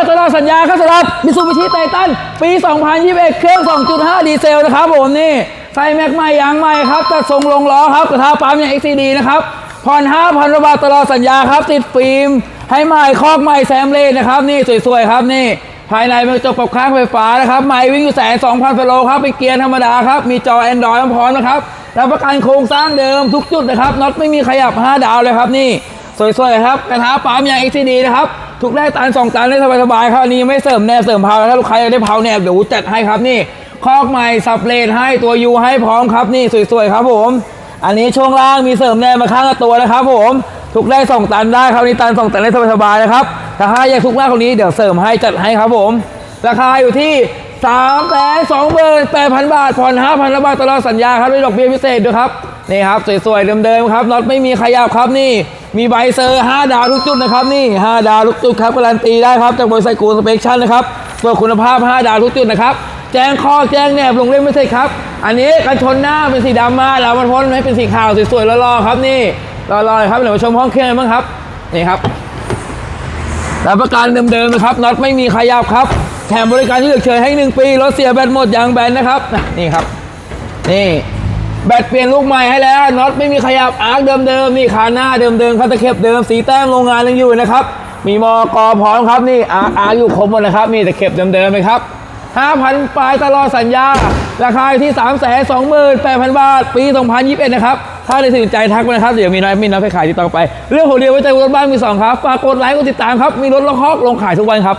ดตลอดสัญญาครับสำหรับมิซูบิชิไททันปี 2021 เครื่อง 2.5 ดีเซลนะครับผมนี่ใส่แม็กใหม่ยางใหม่ครับตัดทรงลงล้อครับกระทะปั๊มอย่าง XCD นะครับผ่อน5,000บาทตลอดสัญญาครับติดฟิล์มให้ใหม่คอกใหม่แซมเลนนะครับนี่สวยๆครับนี่ภายในเป็นกระจกปรับข้างไฟฟ้านะครับใหม่วิ่งอยู่แสนสองพันกิโลครับเป็นเกียร์ธรรมดาครับ มีจอ Android พร้อมนะครับรับประกันโครงสร้างเดิมทุกจุดนะครับน็อตไม่มีขยับ 5 ดาวเลยครับนี่ สวยๆครับ กระทะปั๊มอย่าง XCD นะครับ ทุกได้ตันสองตันได้สบายๆครับอันนี้ไม่เสริมแนบเสริมเพาถ้าลูกค้าอยากได้เพาแนบเดี๋ยวจัดให้ครับนี่คอกใหม่สับเลนให้ตัวยูให้พร้อมครับนี่สวยๆครับผม อันนี้ช่วงล่างมีเสริมแนบมาข้างตัวนะครับ ผมทุกได้สองตันได้ครับนี่ตันสองตันได้สบายๆนะครับถ้าใครอยากทุกหน้าคนนี้เดี๋ยวเสริมให้จัดให้ครับผม ราคาอยู่ที่3แสนสองหมื่นแปดพันบาทผ่อน5,000บาทตลอดสัญญาครับด้วยดอกเบี้ยพิเศษด้วยครับ นี่ครับสวยๆเดิมๆครับน็อตไม่มีขยับครับนี่มีใบเซอร์ 5 ดาวทุกจุดนะครับนี่ 5 ดาวทุกจุดครับการันตีได้ครับจากบริษัทกูสเปคชั่นนะครับตัวคุณภาพ 5 ดาวทุกจุดนะครับแจ้งข้อแจ้งแนบลงเล่นไม่ใช่ครับ อันนี้กันชนหน้าเป็นสีดำมาแล้วมันพ้นให้เป็นสีขาวสวยๆรอๆครับนี่รอๆครับเดี๋ยวมาชมห้องเครื่องกันบ้างครับนี่ครับรับประกันเดิมๆนะครับน็อตไม่มีขยับครับแถมบริการที่เหลือเฉยให้ 1 ปีรถเสียแบตหมดยางแบนนะครับนี่ครับนี่ แบตเปลี่ยนลูกใหม่ให้แล้วน็อตไม่มีขยับอาร์คเดิมๆนี่คาหน้าเดิมๆคัตเตอร์เข็บเดิมสีแต้มโรงงานยังอยู่นะครับ มีมอกอพร้อมครับนี่อาร์อาร์อยู่ครบหมดนะครับนี่ต่เข็บเดิมๆเลยครับ5,000ปลายตลอดสัญญา ราคาอยู่ที่ 3 2 8 0 0 0 บาท ปี 2021 นะครับ ถ้าได้สนใจทักมานะครับ เดี๋ยวมีน้อยมีน้อยไปขายติดต่อไป เรื่องหัวเดียวไว้ใจรถบ้านมีสองครับ ฝากกดไลค์กดติดตามครับ มีรถล็อกฮอกลงขายทุกวันครับ